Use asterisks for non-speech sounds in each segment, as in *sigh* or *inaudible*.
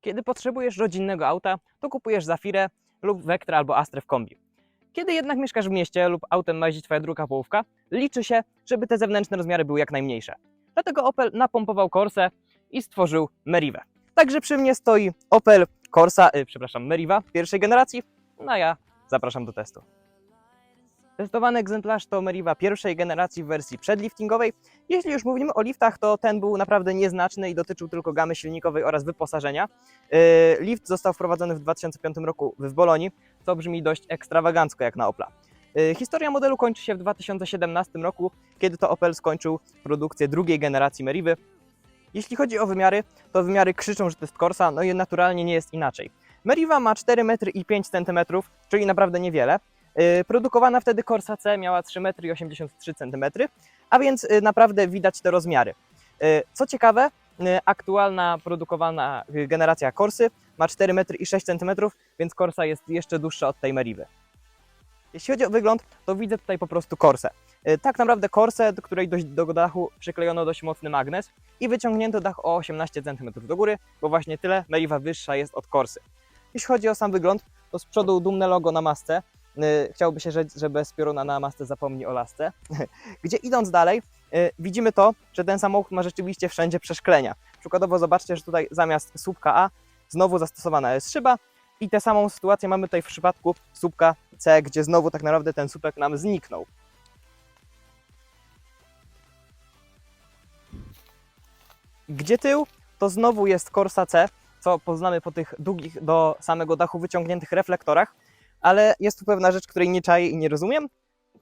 Kiedy potrzebujesz rodzinnego auta, to kupujesz Zafirę lub Vectra albo Astrę w kombi. Kiedy jednak mieszkasz w mieście lub autem ma twoja druga połówka, liczy się, żeby te zewnętrzne rozmiary były jak najmniejsze. Dlatego Opel napompował Corsę i stworzył Merivę. Także przy mnie stoi Opel Corsa, y, przepraszam, Meriva pierwszej generacji, no a ja zapraszam do testu. Testowany egzemplarz to Meriva pierwszej generacji w wersji przedliftingowej. Jeśli już mówimy o liftach, to ten był naprawdę nieznaczny i dotyczył tylko gamy silnikowej oraz wyposażenia. Yy, Lift został wprowadzony w 2005 roku w Bolonii, co brzmi dość ekstrawagancko jak na Opla. Yy, Historia modelu kończy się w 2017 roku, kiedy to Opel skończył produkcję drugiej generacji Merivy. Jeśli chodzi o wymiary, to wymiary krzyczą, że to jest Corsa, no i naturalnie nie jest inaczej. Meriva ma 4 metry i 5 cm, czyli naprawdę niewiele. Yy, Produkowana wtedy Corsa C miała 3 metry i 83 cm, a więc yy, naprawdę widać te rozmiary. Yy, Co ciekawe, aktualna produkowana generacja Corsy ma 4 metry i 6 cm, więc Corsa jest jeszcze dłuższa od tej Merivy. Jeśli chodzi o wygląd, to widzę tutaj po prostu Corsę. Yy, Tak naprawdę Corsę, do której dość, do dachu przyklejono dość mocny magnes i wyciągnięto dach o 18 cm do góry, bo właśnie tyle Meriva wyższa jest od Corsy. Jeśli chodzi o sam wygląd, to z przodu dumne logo na masce. Yy, Chciałoby się rzec, że bez pioruna na masce zapomni o lasce. *laughs* Gdzie idąc dalej, yy, widzimy to, że ten samochód ma rzeczywiście wszędzie przeszklenia. Przykładowo zobaczcie, że tutaj zamiast słupka A znowu zastosowana jest szyba i tę samą sytuację mamy tutaj w przypadku słupka C, gdzie znowu tak naprawdę ten słupek nam zniknął. Gdzie tył, to znowu jest Corsa C, co poznamy po tych długich do samego dachu wyciągniętych reflektorach, ale jest tu pewna rzecz, której nie czaję i nie rozumiem.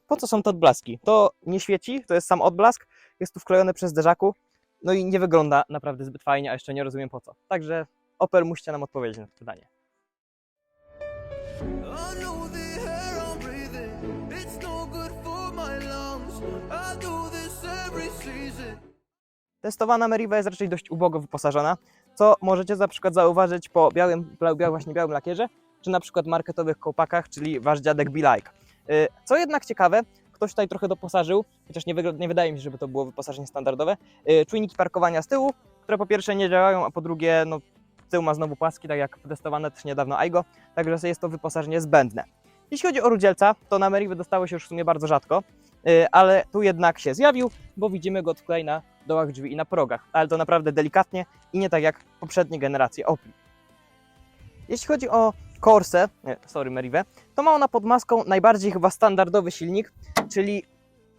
Po co są te odblaski? To nie świeci, to jest sam odblask, jest tu wklejony przez zderzaku, no i nie wygląda naprawdę zbyt fajnie, a jeszcze nie rozumiem po co. Także Opel musicie nam odpowiedzieć na to pytanie. No. Testowana Meriva jest raczej dość ubogo wyposażona, co możecie na przykład zauważyć po białym, bia- właśnie białym lakierze, czy na przykład marketowych kołpakach, czyli wasz dziadek Be Like. Y, Co jednak ciekawe, ktoś tutaj trochę doposażył, chociaż nie, nie wydaje mi się, żeby to było wyposażenie standardowe, y, czujniki parkowania z tyłu, które po pierwsze nie działają, a po drugie no, tył ma znowu płaski, tak jak testowane też niedawno Aigo, także jest to wyposażenie zbędne. Jeśli chodzi o rudzielca, to na Meriwy dostało się już w sumie bardzo rzadko, y, ale tu jednak się zjawił, bo widzimy go tutaj na dołach drzwi i na progach, ale to naprawdę delikatnie i nie tak jak poprzednie generacje Opel. Jeśli chodzi o Corsę, nie, sorry Merive, to ma ona pod maską najbardziej chyba standardowy silnik, czyli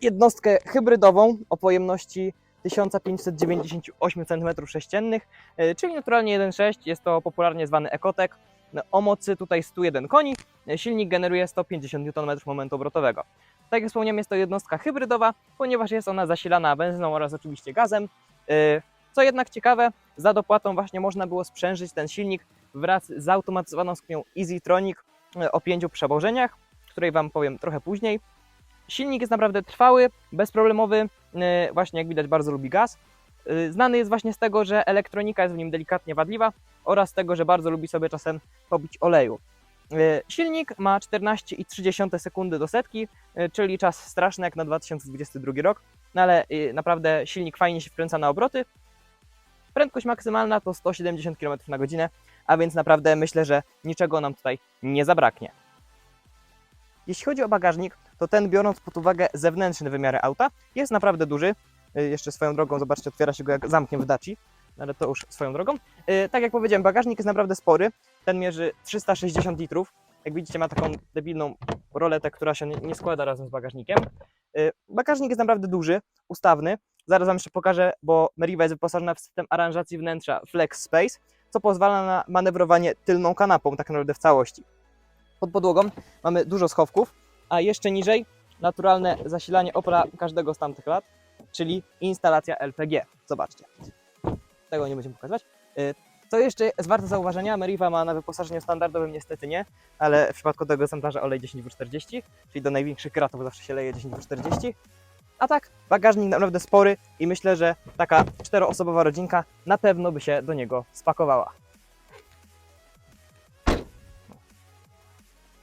jednostkę hybrydową o pojemności 1598 cm3, e, czyli naturalnie 1.6, jest to popularnie zwany Ecotec, No, o mocy tutaj 101 koni, e, silnik generuje 150 Nm momentu obrotowego. Tak jak wspomniałem, jest to jednostka hybrydowa, ponieważ jest ona zasilana benzyną oraz oczywiście gazem. E, Co jednak ciekawe, za dopłatą właśnie można było sprzężyć ten silnik wraz z zautomatyzowaną skrzynią EasyTronic e, o pięciu przewożeniach, której Wam powiem trochę później. Silnik jest naprawdę trwały, bezproblemowy, e, właśnie jak widać bardzo lubi gaz. E, Znany jest właśnie z tego, że elektronika jest w nim delikatnie wadliwa oraz z tego, że bardzo lubi sobie czasem pobić oleju. Silnik ma 14,3 sekundy do setki, czyli czas straszny jak na 2022 rok, no ale naprawdę silnik fajnie się wkręca na obroty. Prędkość maksymalna to 170 km na godzinę, a więc naprawdę myślę, że niczego nam tutaj nie zabraknie. Jeśli chodzi o bagażnik, to ten biorąc pod uwagę zewnętrzne wymiary auta, jest naprawdę duży. Y, Jeszcze swoją drogą, zobaczcie, otwiera się go jak zamkiem w Daci, no ale to już swoją drogą. Y, Tak jak powiedziałem, bagażnik jest naprawdę spory. Ten mierzy 360 litrów. Jak widzicie, ma taką debilną roletę, która się nie składa razem z bagażnikiem. Y, Bagażnik jest naprawdę duży, ustawny. Zaraz Wam jeszcze pokażę, bo Meriva jest wyposażona w system aranżacji wnętrza Flex Space, co pozwala na manewrowanie tylną kanapą tak naprawdę w całości. Pod podłogą mamy dużo schowków, a jeszcze niżej naturalne zasilanie Opla każdego z tamtych lat, czyli instalacja LPG. Zobaczcie. Tego nie będziemy pokazywać. Y, Co jeszcze jest warte zauważenia, Meriva ma na wyposażeniu standardowym niestety nie, ale w przypadku tego egzemplarza olej 10W40, czyli do największych kratów zawsze się leje 10W40. A tak, bagażnik naprawdę spory i myślę, że taka czteroosobowa rodzinka na pewno by się do niego spakowała.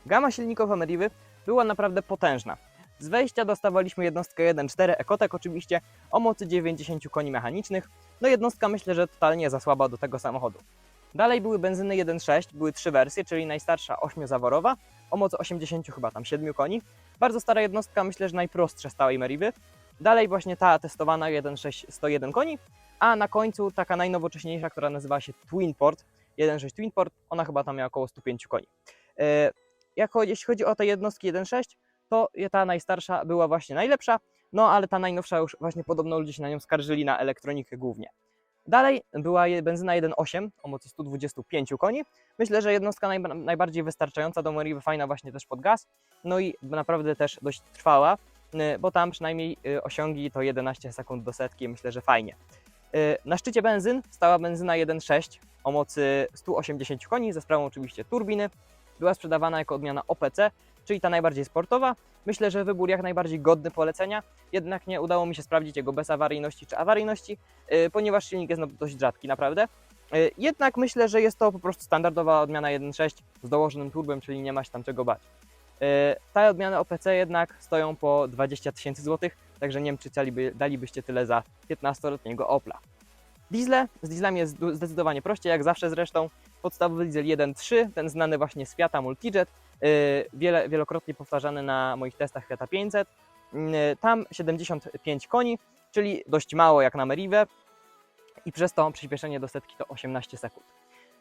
Gama silnikowa Merivy była naprawdę potężna. Z wejścia dostawaliśmy jednostkę 1.4 Ecotec oczywiście o mocy 90 koni mechanicznych. No jednostka myślę, że totalnie za słaba do tego samochodu. Dalej były benzyny 1.6, były trzy wersje, czyli najstarsza 8-zaworowa, o mocy 80 chyba tam 7 koni. Bardzo stara jednostka, myślę, że najprostsze z całej Meriwy. Dalej właśnie ta testowana 1.6 101 koni, a na końcu taka najnowocześniejsza, która nazywa się Twinport, 1.6 Twinport, ona chyba tam miała około 105 koni. E, Jak jeśli chodzi o te jednostki 1.6, to ta najstarsza była właśnie najlepsza, no ale ta najnowsza już właśnie podobno ludzie się na nią skarżyli na elektronikę głównie. Dalej była benzyna 1.8 o mocy 125 koni. Myślę, że jednostka najba- najbardziej wystarczająca do Meriwy, fajna właśnie też pod gaz, no i naprawdę też dość trwała, y, bo tam przynajmniej y, osiągi to 11 sekund do setki, myślę, że fajnie. Y, Na szczycie benzyn stała benzyna 1.6 o mocy 180 koni, ze sprawą oczywiście turbiny. Była sprzedawana jako odmiana OPC, czyli ta najbardziej sportowa. Myślę, że wybór jak najbardziej godny polecenia, jednak nie udało mi się sprawdzić jego bezawaryjności czy awaryjności, y, ponieważ silnik jest no dość rzadki naprawdę. Y, Jednak myślę, że jest to po prostu standardowa odmiana 1.6 z dołożonym turbem, czyli nie ma się tam czego bać. Y, Te odmiany OPC jednak stoją po 20 tysięcy złotych, także nie wiem, czy daliby, dalibyście tyle za 15-letniego Opla. Diesle, z dieslami jest zdecydowanie prościej, jak zawsze zresztą. Podstawowy diesel 1.3, ten znany właśnie z Fiata Multijet, yy, wiele, wielokrotnie powtarzany na moich testach Fiata 500. Yy, tam 75 koni, czyli dość mało jak na Meriwę i przez to przyspieszenie do setki to 18 sekund.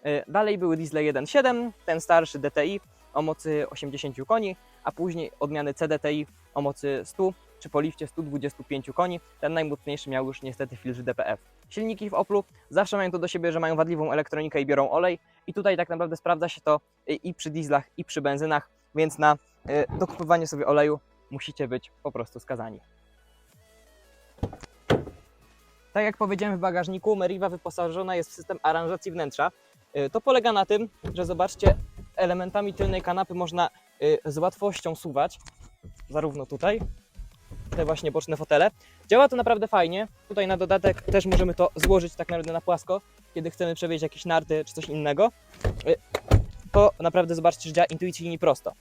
Yy, Dalej były diesle 1.7, ten starszy DTI o mocy 80 koni, a później odmiany CDTI o mocy 100 czy po lifcie 125 koni. Ten najmocniejszy miał już niestety filtr DPF. Silniki w Oplu zawsze mają to do siebie, że mają wadliwą elektronikę i biorą olej i tutaj tak naprawdę sprawdza się to i przy dieslach i przy benzynach, więc na y, dokupywanie sobie oleju musicie być po prostu skazani. Tak jak powiedziałem w bagażniku, Meriva wyposażona jest w system aranżacji wnętrza. Y, To polega na tym, że zobaczcie, elementami tylnej kanapy można y, z łatwością suwać, zarówno tutaj, te właśnie boczne fotele. Działa to naprawdę fajnie. Tutaj na dodatek też możemy to złożyć tak naprawdę na płasko, kiedy chcemy przewieźć jakieś narty czy coś innego. Y, To naprawdę zobaczcie, że działa intuicyjnie i prosto.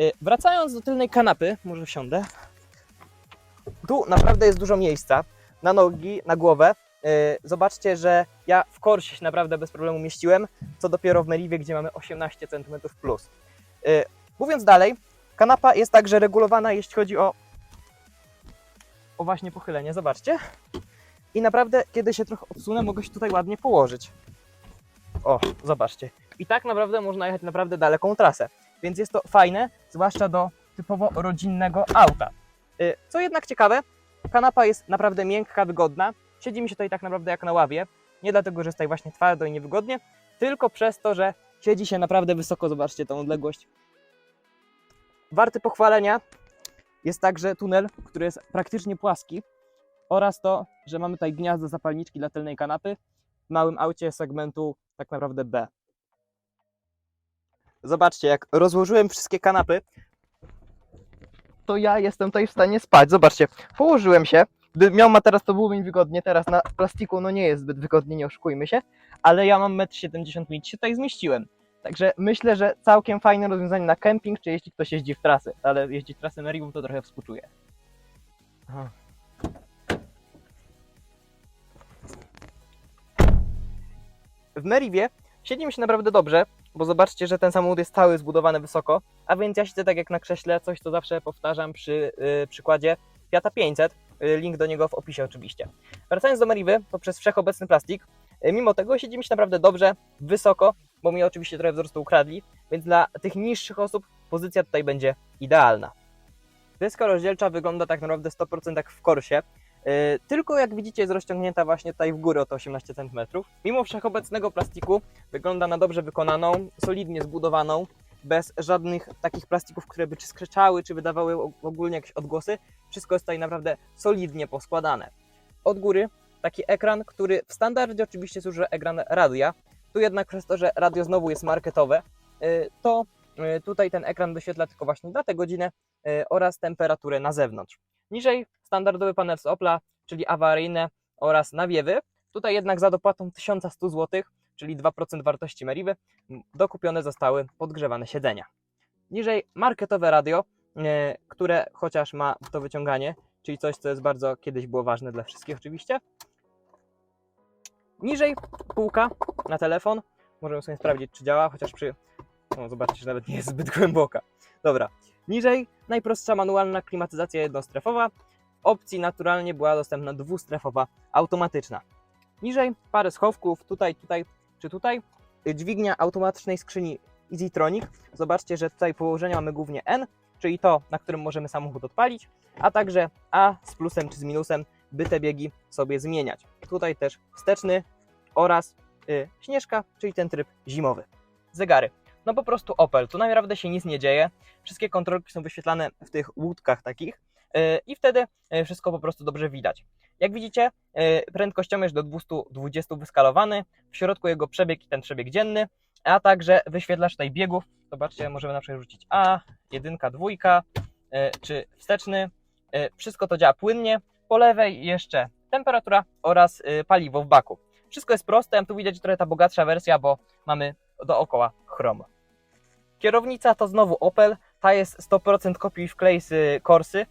Y, Wracając do tylnej kanapy, może wsiądę. Tu naprawdę jest dużo miejsca na nogi, na głowę. Y, Zobaczcie, że ja w korsie się naprawdę bez problemu mieściłem, co dopiero w Meriwie, gdzie mamy 18 cm plus. Mówiąc dalej, kanapa jest także regulowana, jeśli chodzi o o właśnie pochylenie, zobaczcie. I naprawdę, kiedy się trochę odsunę, mogę się tutaj ładnie położyć. O, zobaczcie. I tak naprawdę można jechać naprawdę daleką trasę. Więc jest to fajne, zwłaszcza do typowo rodzinnego auta. Y, Co jednak ciekawe, kanapa jest naprawdę miękka, wygodna. Siedzi mi się tutaj tak naprawdę jak na ławie. Nie dlatego, że jest tutaj właśnie twardo i niewygodnie, tylko przez to, że siedzi się naprawdę wysoko. Zobaczcie tą odległość. Warty pochwalenia jest także tunel, który jest praktycznie płaski oraz to, że mamy tutaj gniazdo zapalniczki dla tylnej kanapy w małym aucie segmentu tak naprawdę B. Zobaczcie, jak rozłożyłem wszystkie kanapy, to ja jestem tutaj w stanie spać. Zobaczcie, położyłem się. Gdy miał materac, to byłoby mi wygodnie. Teraz na plastiku no nie jest zbyt wygodnie, nie oszukujmy się. Ale ja mam 1,70 m, się tutaj zmieściłem. Także myślę, że całkiem fajne rozwiązanie na kemping, czy jeśli ktoś jeździ w trasy. Ale jeździć trasy Merivą to trochę współczuję. Aha. W Meriwie siedzi mi się naprawdę dobrze, bo zobaczcie, że ten samochód jest cały zbudowany wysoko, a więc ja siedzę tak jak na krześle, coś co zawsze powtarzam przy y, przykładzie Fiata 500, y, link do niego w opisie oczywiście. Wracając do Meriwy, to przez wszechobecny plastik, y, mimo tego siedzi mi się naprawdę dobrze, wysoko, bo mi oczywiście trochę wzrostu ukradli, więc dla tych niższych osób pozycja tutaj będzie idealna. Deska rozdzielcza wygląda tak naprawdę 100% jak w Korsie, Yy, tylko jak widzicie jest rozciągnięta właśnie tutaj w górę o te 18 cm. Mimo wszechobecnego plastiku wygląda na dobrze wykonaną, solidnie zbudowaną, bez żadnych takich plastików, które by czy skrzeczały, czy wydawały og- ogólnie jakieś odgłosy. Wszystko jest tutaj naprawdę solidnie poskładane. Od góry taki ekran, który w standardzie oczywiście służy ekran radia. Tu jednak przez to, że radio znowu jest marketowe, yy, to yy, tutaj ten ekran wyświetla tylko właśnie datę, godzinę oraz temperaturę na zewnątrz. Niżej standardowy panel z Opla, czyli awaryjne oraz nawiewy. Tutaj jednak za dopłatą 1100 zł, czyli 2% wartości Meriwy, dokupione zostały podgrzewane siedzenia. Niżej marketowe radio, e, które chociaż ma to wyciąganie, czyli coś, co jest bardzo kiedyś było ważne dla wszystkich oczywiście. Niżej półka na telefon. możemy sobie sprawdzić, czy działa, chociaż przy... No, zobaczcie, że nawet nie jest zbyt głęboka. Dobra. Niżej najprostsza manualna klimatyzacja jednostrefowa. Opcji naturalnie była dostępna dwustrefowa automatyczna. Niżej parę schowków, tutaj, tutaj czy tutaj. Dźwignia automatycznej skrzyni EasyTronic. Zobaczcie, że tutaj położenia mamy głównie N, czyli to, na którym możemy samochód odpalić, a także A z plusem czy z minusem, by te biegi sobie zmieniać. Tutaj też wsteczny oraz y, śnieżka, czyli ten tryb zimowy. Zegary. No po prostu Opel, tu naprawdę się nic nie dzieje. Wszystkie kontrolki są wyświetlane w tych łódkach takich i wtedy y, wszystko po prostu dobrze widać. Jak widzicie, y, prędkościomierz do 220 wyskalowany, w środku jego przebieg i ten przebieg dzienny, a także wyświetlacz tutaj biegów. Zobaczcie, możemy na przykład rzucić A, jedynka, dwójka, czy wsteczny. Wszystko to działa płynnie. Po lewej jeszcze temperatura oraz paliwo w baku. Wszystko jest proste, tu widać trochę ta bogatsza wersja, bo mamy dookoła chrom. Kierownica to znowu Opel, ta jest 100% kopii wklej z y, Corsy y,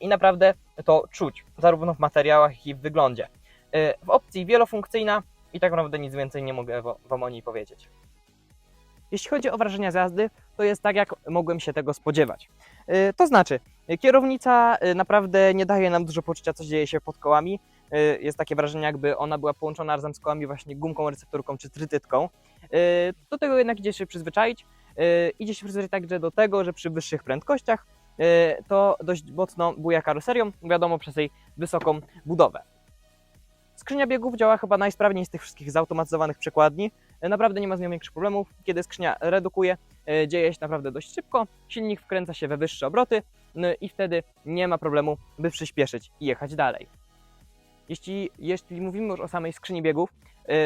i naprawdę to czuć, zarówno w materiałach, jak i w wyglądzie. Y, W opcji wielofunkcyjna i tak naprawdę nic więcej nie mogę wa- Wam o niej powiedzieć. Jeśli chodzi o wrażenia z jazdy, to jest tak, jak mogłem się tego spodziewać. Y, To znaczy, y, kierownica y, naprawdę nie daje nam dużo poczucia, co dzieje się pod kołami. Y, Jest takie wrażenie, jakby ona była połączona razem z kołami właśnie gumką, recepturką czy trytytką. Y, Do tego jednak idzie się przyzwyczaić. Y, Idzie się przyzwyczaić także do tego, że przy wyższych prędkościach y, to dość mocno buja karoserią, wiadomo przez jej wysoką budowę. Skrzynia biegów działa chyba najsprawniej z tych wszystkich zautomatyzowanych przekładni. Y, Naprawdę nie ma z nią większych problemów. Kiedy skrzynia redukuje, y, dzieje się naprawdę dość szybko. Silnik wkręca się we wyższe obroty i wtedy nie ma problemu, by przyspieszyć i jechać dalej. Jeśli, jeśli mówimy już o samej skrzyni biegów,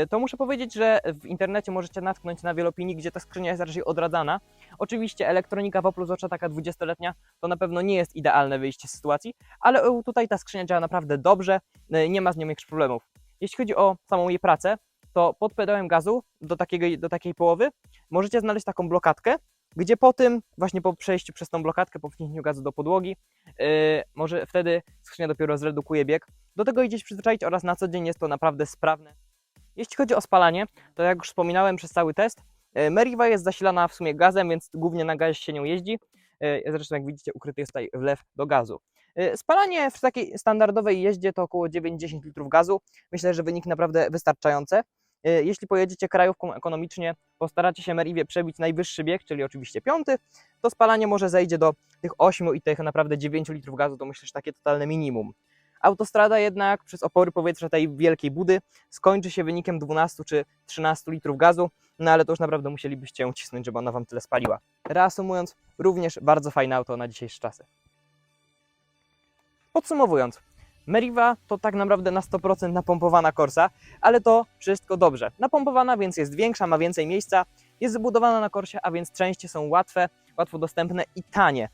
y, to muszę powiedzieć, że w internecie możecie natknąć na wiele opinii, gdzie ta skrzynia jest raczej odradzana. Oczywiście elektronika w Oplu, zwłaszcza taka 20-letnia, to na pewno nie jest idealne wyjście z sytuacji, ale tutaj ta skrzynia działa naprawdę dobrze, y, nie ma z nią większych problemów. Jeśli chodzi o samą jej pracę, to pod pedałem gazu do, takiego, do takiej połowy możecie znaleźć taką blokadkę, gdzie po tym, właśnie po przejściu przez tą blokadkę, po wciśnięciu gazu do podłogi, yy, może wtedy skrzynia dopiero zredukuje bieg. Do tego idzie się przyzwyczaić oraz na co dzień jest to naprawdę sprawne. Jeśli chodzi o spalanie, to jak już wspominałem przez cały test, yy, Meriva jest zasilana w sumie gazem, więc głównie na gazie się nią jeździ. Yy, Zresztą jak widzicie ukryty jest tutaj wlew do gazu. Yy, Spalanie w takiej standardowej jeździe to około 9-10 litrów gazu. Myślę, że wynik naprawdę wystarczające. Yy, Jeśli pojedziecie krajówką ekonomicznie, postaracie się Meriwie przebić najwyższy bieg, czyli oczywiście piąty, to spalanie może zejdzie do tych 8 i tych naprawdę 9 litrów gazu, to myślę, że takie totalne minimum. Autostrada jednak przez opory powietrza tej wielkiej budy skończy się wynikiem 12 czy 13 litrów gazu, no ale to już naprawdę musielibyście ją cisnąć, żeby ona Wam tyle spaliła. Reasumując, również bardzo fajne auto na dzisiejsze czasy. Podsumowując, Meriva to tak naprawdę na 100% napompowana Corsa, ale to wszystko dobrze. Napompowana, więc jest większa, ma więcej miejsca, jest zbudowana na Corsie, a więc części są łatwe, łatwo dostępne i tanie.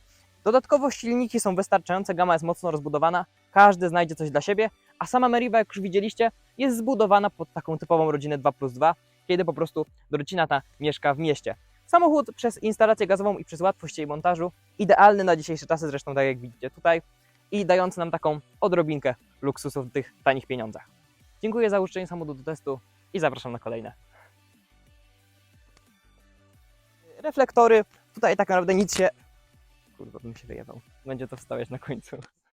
Dodatkowo silniki są wystarczające, gama jest mocno rozbudowana, każdy znajdzie coś dla siebie, a sama Meriva, jak już widzieliście, jest zbudowana pod taką typową rodzinę 2 plus 2, kiedy po prostu rodzina ta mieszka w mieście. Samochód przez instalację gazową i przez łatwość jej montażu, idealny na dzisiejsze czasy, zresztą tak jak widzicie tutaj, i dający nam taką odrobinkę luksusu w tych tanich pieniądzach. Dziękuję za uczczenie samochodu do testu i zapraszam na kolejne. Reflektory, tutaj tak naprawdę nic się... Kurwa, bym się wyjebał. Będzie to wstawiać na końcu.